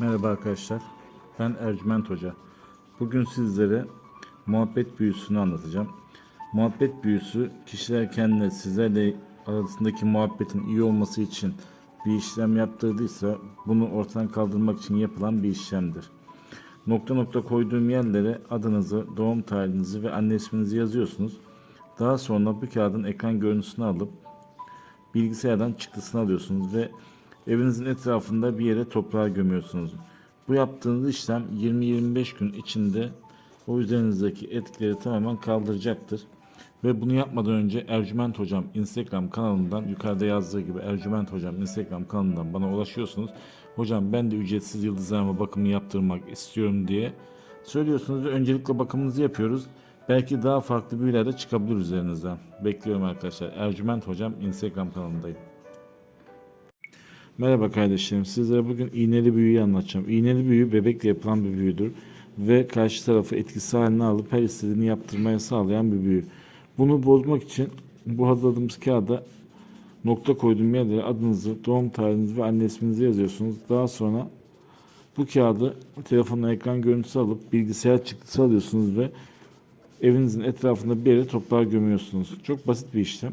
Merhaba arkadaşlar. Ben Ercüment Hoca. Bugün sizlere muhabbet büyüsünü anlatacağım. Muhabbet büyüsü kişiler kendine sizlerle arasındaki muhabbetin iyi olması için bir işlem yaptırdıysa bunu ortadan kaldırmak için yapılan bir işlemdir. Nokta nokta koyduğum yerlere adınızı, doğum tarihinizi ve anne isminizi yazıyorsunuz. Daha sonra bu kağıdın ekran görüntüsünü alıp bilgisayardan çıktısını alıyorsunuz ve evinizin etrafında bir yere toprağa gömüyorsunuz. Bu yaptığınız işlem 20-25 gün içinde o üzerinizdeki etkileri tamamen kaldıracaktır. Ve bunu yapmadan önce Ercüment Hocam Instagram kanalından yukarıda yazdığı gibi Ercüment Hocam Instagram kanalından bana ulaşıyorsunuz. Hocam ben de ücretsiz yıldızlarıma bakımı yaptırmak istiyorum diye söylüyorsunuz ve öncelikle bakımınızı yapıyoruz. Belki daha farklı büyüler de çıkabilir üzerinizden. Bekliyorum arkadaşlar. Ercüment Hocam Instagram kanalındayım. Merhaba kardeşlerim. Sizlere bugün iğneli büyüyü anlatacağım. İğneli büyü bebekle yapılan bir büyüdür ve karşı tarafı etkisi haline alıp her istediğini yaptırmaya sağlayan bir büyü. Bunu bozmak için bu hazırladığımız kağıda nokta koyduğum yerlere adınızı, doğum tarihinizi ve anne isminizi yazıyorsunuz. Daha sonra bu kağıdı telefonun ekran görüntüsü alıp bilgisayar çıktısı alıyorsunuz ve evinizin etrafında bir yere toprağa gömüyorsunuz. Çok basit bir işlem.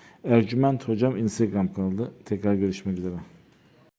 Ercüment Hocam Instagram kanalı. Tekrar görüşmek üzere.